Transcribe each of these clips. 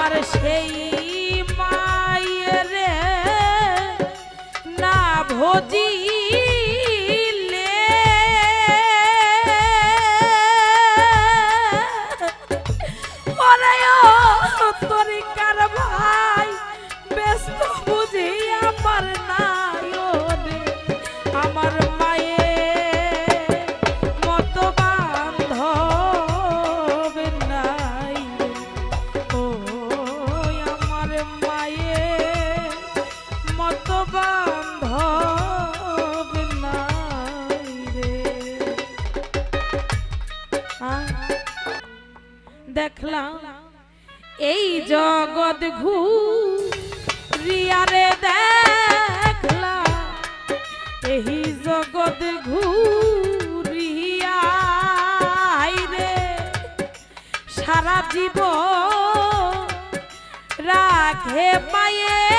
আমার সেই মায়ের না ভোজি জীব রাখে পায়ে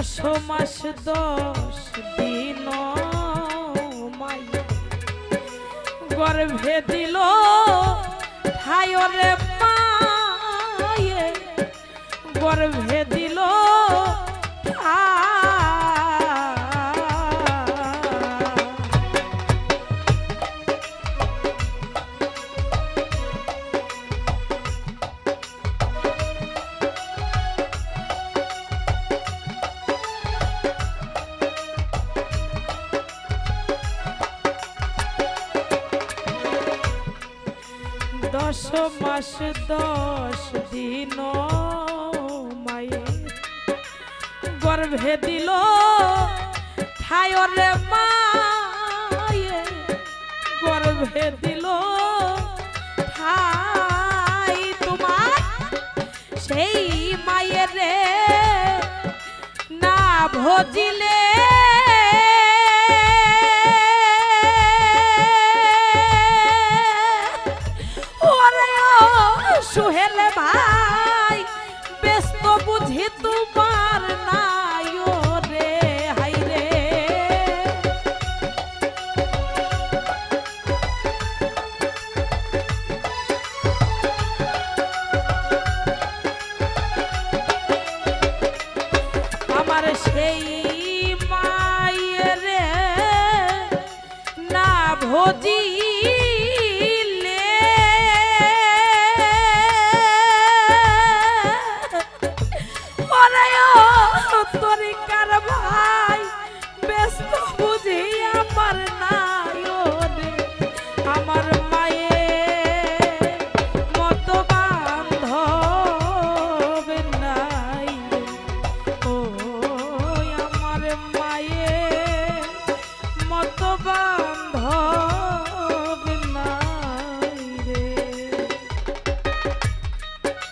দশ মাস দশ দিন মাই গর্ভে দিল ঠায়রে পায়ে গর্ভে মাস দশ দিন গর্ভে দিল ঠায়রে মা গর্ভে দিল ঠাই তোমার সেই মায়ের না ভজিলে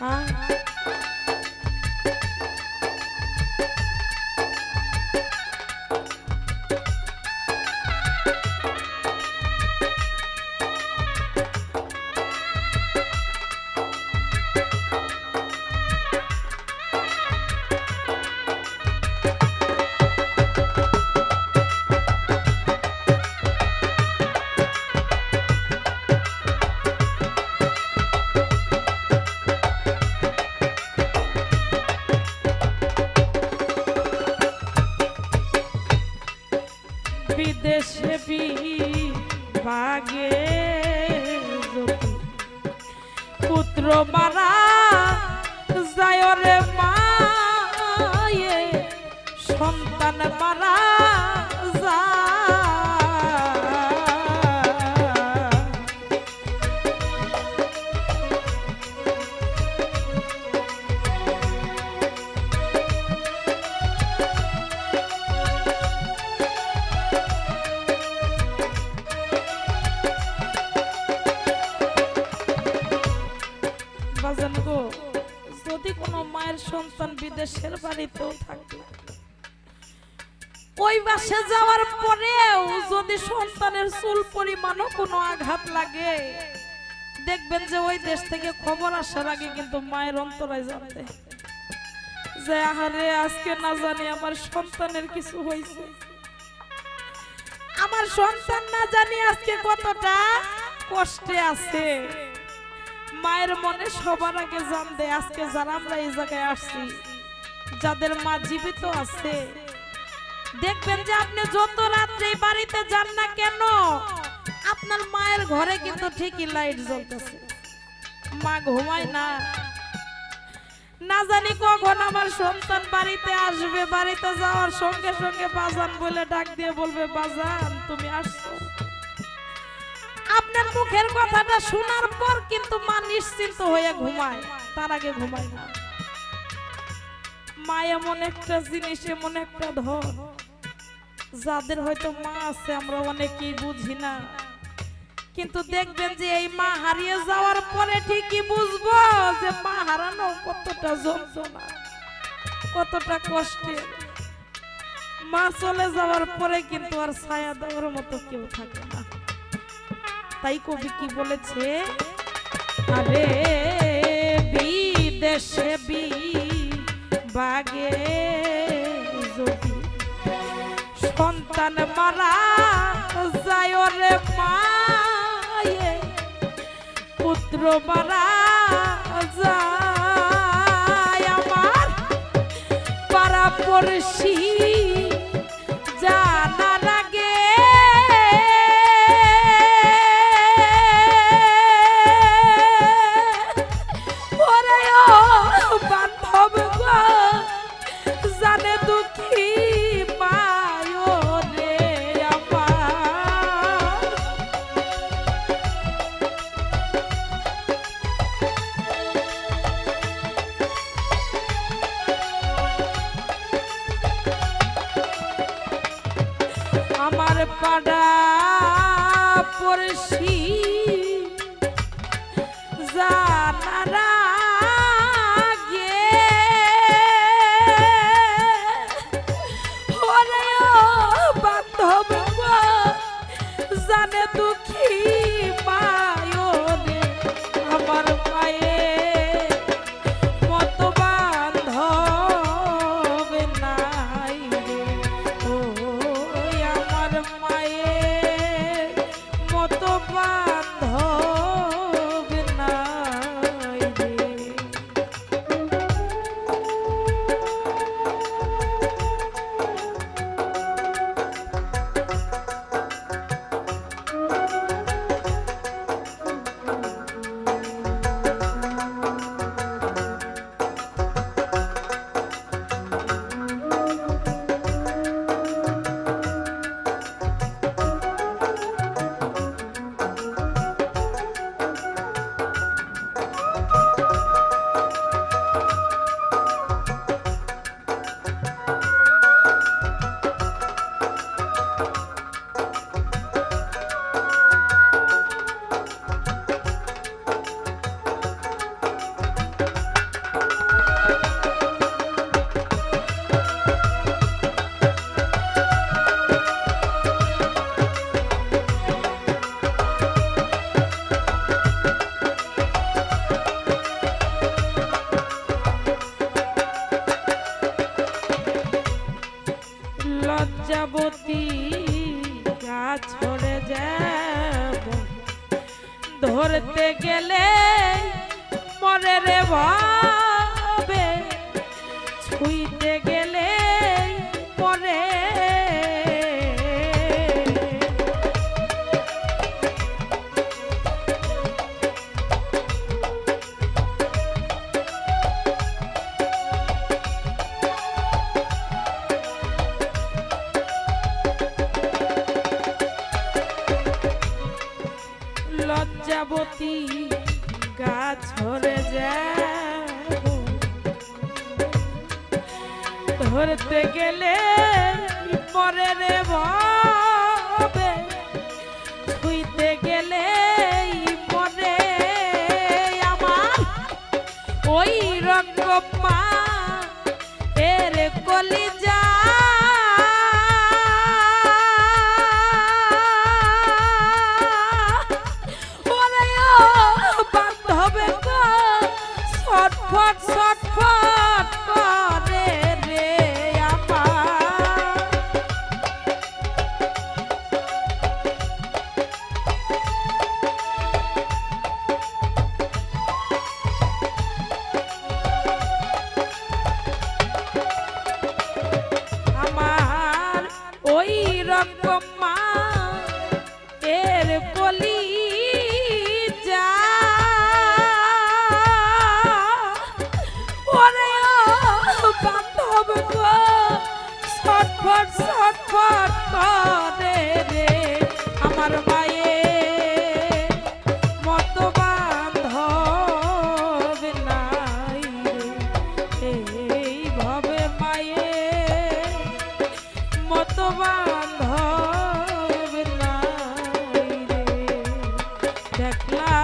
啊 যদি কোনো মায়ের সন্তান বিদেশের বাড়িতেও থাকে ওই বাসে যাওয়ার পরেও যদি সন্তানের চুল পরিমাণও কোনো আঘাত লাগে, দেখবেন যে ওই দেশ থেকে খবর আসার আগে কিন্তু মায়ের অন্তরায় জানতে যে আহারে, আজকে না জানি আমার সন্তানের কিছু হয়েছে। আমার সন্তান না জানি আজকে কতটা কষ্টে আছে। মায়ের মনে সবার আগে জানতে আজকে যারা আমরা এই জায়গায় আসছি, যাদের মা জীবিত আছে দেখবেন যে আপনি যত রাত্রে বাড়িতে যান না কেন, আপনার মায়ের ঘরে কিন্তু ঠিকই লাইট জ্বলতেছে। মা ঘুমায় না। না জানি কখন আমার সন্তান বাড়িতে আসবে, বাড়িতে যাওয়ার সঙ্গে সঙ্গে বাজান বলে ডাক দিয়ে বলবে, বাজান, তুমি আসছো। আপনার মুখের কথাটা শোনার পর কিন্তু মা নিশ্চিন্ত হয়ে ঘুমায়, তার আগে ঘুমায় না। মা এমন একটা জিনিস, এমন একটা ধন। যাদের হয়তো মা আছে, আমরা অনেকেই বুঝি না। কিন্তু দেখবেন যে এই মা হারিয়ে যাওয়ার পরে ঠিকই বুঝব যে মা হারানো কতটা যন্ত্রণা, কতটা কষ্টের মা চলে যাওয়ার পরে কিন্তু আর ছায়া দেওয়ার মতো কেউ থাকে না। তাই কবি কি বলেছে? আরে বিদেশে বি, বাগে সন্তান মারা যায় রে মায়ে। পুত্র মারা যায় আমার। পাড়া পড়শি পাড়া পড়শি জানারা জানে দুঃখী দেখলাম